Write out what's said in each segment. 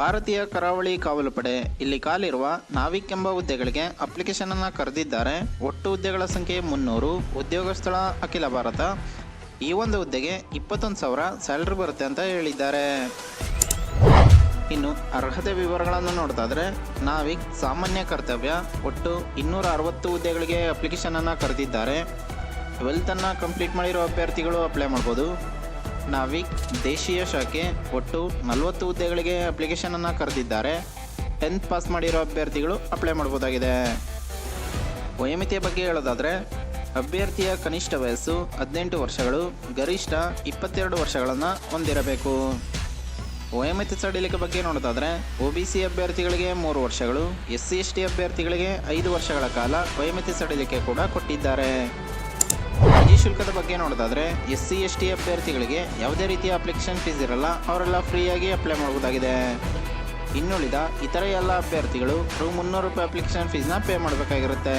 ಭಾರತೀಯ ಕರಾವಳಿ ಕಾವಲು ಪಡೆ ಇಲ್ಲಿ ಕಾಲಿರುವ ನಾವಿಕ್ ಎಂಬ ಹುದ್ದೆಗಳಿಗೆ ಅಪ್ಲಿಕೇಶನ್ ಅನ್ನ ಕರೆದಿದ್ದಾರೆ. ಒಟ್ಟು ಹುದ್ದೆಗಳ ಸಂಖ್ಯೆ ಮುನ್ನೂರು, ಉದ್ಯೋಗ ಸ್ಥಳ ಅಖಿಲ ಭಾರತ. ಈ ಒಂದು ಹುದ್ದೆಗೆ ಇಪ್ಪತ್ತೊಂದು ಸಾವಿರ ಸ್ಯಾಲ್ರಿ ಬರುತ್ತೆ ಅಂತ ಹೇಳಿದ್ದಾರೆ. ಇನ್ನು ಅರ್ಹತೆ ವಿವರಗಳನ್ನು ನೋಡ್ತಾದ್ರೆ ನಾವಿಕ್ ಸಾಮಾನ್ಯ ಕರ್ತವ್ಯ ಒಟ್ಟು ಇನ್ನೂರ ಅರವತ್ತು ಹುದ್ದೆಗಳಿಗೆ ಅಪ್ಲಿಕೇಶನ್ ಅನ್ನ ಕರೆದಿದ್ದಾರೆ. ಟ್ವೆಲ್ತ್ ಅನ್ನ ಕಂಪ್ಲೀಟ್ ಮಾಡಿರೋ ಅಭ್ಯರ್ಥಿಗಳು ಅಪ್ಲೈ ಮಾಡ್ಬೋದು. ನಾವಿಕ್ ದೇಶೀಯ ಶಾಖೆ ಒಟ್ಟು ನಲವತ್ತು ಹುದ್ದೆಗಳಿಗೆ ಅಪ್ಲಿಕೇಶನ್ ಅನ್ನ ಕರೆದಿದ್ದಾರೆ. ಟೆಂತ್ ಪಾಸ್ ಮಾಡಿರೋ ಅಭ್ಯರ್ಥಿಗಳು ಅಪ್ಲೈ ಮಾಡ್ಬೋದಾಗಿದೆ. ವಯೋಮಿತಿಯ ಬಗ್ಗೆ ಹೇಳೋದಾದ್ರೆ, ಅಭ್ಯರ್ಥಿಯ ಕನಿಷ್ಠ ವಯಸ್ಸು ಹದಿನೆಂಟು ವರ್ಷಗಳು, ಗರಿಷ್ಠ ಇಪ್ಪತ್ತೆರಡು ವರ್ಷಗಳನ್ನು ಹೊಂದಿರಬೇಕು. ವಯೋಮಿತಿ ಸಡಿಲಿಕೆ ಬಗ್ಗೆ ನೋಡೋದಾದ್ರೆ ಒ ಬಿ ಸಿ ಅಭ್ಯರ್ಥಿಗಳಿಗೆ ಮೂರು ವರ್ಷಗಳು ಎಸ್ ಸಿ ಎಸ್ ಟಿ ಅಭ್ಯರ್ಥಿಗಳಿಗೆ ಐದು ವರ್ಷಗಳ ಕಾಲ ವಯೋಮಿತಿ ಸಡಿಲಿಕೆ ಕೂಡ ಕೊಟ್ಟಿದ್ದಾರೆ. ಅರ್ಜಿ ಶುಲ್ಕದ ಬಗ್ಗೆ ನೋಡೋದಾದ್ರೆ ಎಸ್ ಸಿ ಎಸ್ ಟಿ ಅಭ್ಯರ್ಥಿಗಳಿಗೆ ಯಾವುದೇ ರೀತಿಯ ಅಪ್ಲಿಕೇಶನ್ ಫೀಸ್ ಇರಲ್ಲ. ಅವರೆಲ್ಲ ಫ್ರೀಯಾಗಿ ಅಪ್ಲೈ ಮಾಡಬಹುದಾಗಿದೆ ಇನ್ನುಳಿದ ಇತರ ಎಲ್ಲ ಅಭ್ಯರ್ಥಿಗಳು ರೂ ಮುನ್ನೂರು ರೂಪಾಯಿ ಅಪ್ಲಿಕೇಶನ್ ಫೀಸ್ನ ಪೇ ಮಾಡಬೇಕಾಗಿರುತ್ತೆ.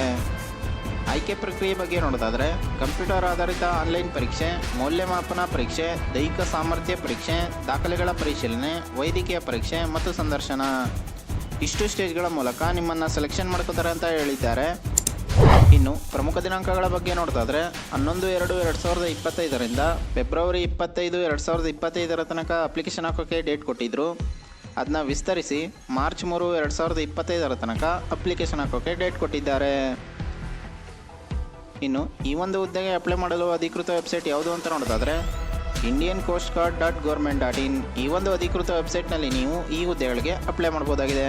ಆಯ್ಕೆ ಪ್ರಕ್ರಿಯೆ ಬಗ್ಗೆ ನೋಡೋದಾದ್ರೆ ಕಂಪ್ಯೂಟರ್ ಆಧಾರಿತ ಆನ್ಲೈನ್ ಪರೀಕ್ಷೆ, ಮೌಲ್ಯಮಾಪನ ಪರೀಕ್ಷೆ, ದೈಹಿಕ ಸಾಮರ್ಥ್ಯ ಪರೀಕ್ಷೆ, ದಾಖಲೆಗಳ ಪರಿಶೀಲನೆ, ವೈದ್ಯಕೀಯ ಪರೀಕ್ಷೆ ಮತ್ತು ಸಂದರ್ಶನ. ಇಷ್ಟು ಸ್ಟೇಜ್ಗಳ ಮೂಲಕ ನಿಮ್ಮನ್ನು ಸೆಲೆಕ್ಷನ್ ಮಾಡ್ಕೋತಾರೆ ಅಂತ ಹೇಳಿದ್ದಾರೆ. ಇನ್ನು ಪ್ರಮುಖ ದಿನಾಂಕಗಳ ಬಗ್ಗೆ ನೋಡ್ತಾದ್ರೆ ಹನ್ನೊಂದು, ಎರಡು ಎರಡು ಸಾವಿರದ ಇಪ್ಪತ್ತೈದರಿಂದ ಫೆಬ್ರವರಿ ಇಪ್ಪತ್ತೈದು, ಎರಡು ಸಾವಿರದ ಇಪ್ಪತ್ತೈದರ ತನಕ ಅಪ್ಲಿಕೇಶನ್ ಹಾಕೋಕ್ಕೆ ಡೇಟ್ ಕೊಟ್ಟಿದ್ರು. ಅದನ್ನ ವಿಸ್ತರಿಸಿ ಮಾರ್ಚ್ ಮೂರು, ಎರಡು ಸಾವಿರದ ಇಪ್ಪತ್ತೈದರ ತನಕ ಅಪ್ಲಿಕೇಶನ್ ಹಾಕೋಕ್ಕೆ ಡೇಟ್ ಕೊಟ್ಟಿದ್ದಾರೆ. ಇನ್ನು ಈ ಒಂದು ಹುದ್ದೆಗೆ ಅಪ್ಲೈ ಮಾಡಲು ಅಧಿಕೃತ ವೆಬ್ಸೈಟ್ ಯಾವುದು ಅಂತ ನೋಡೋದಾದ್ರೆ Indian coast guard dot government dot in ಈ ಒಂದು ಅಧಿಕೃತ ವೆಬ್ಸೈಟ್ನಲ್ಲಿ ನೀವು ಈ ಹುದ್ದೆಗಳಿಗೆ ಅಪ್ಲೈ ಮಾಡ್ಬೋದಾಗಿದೆ.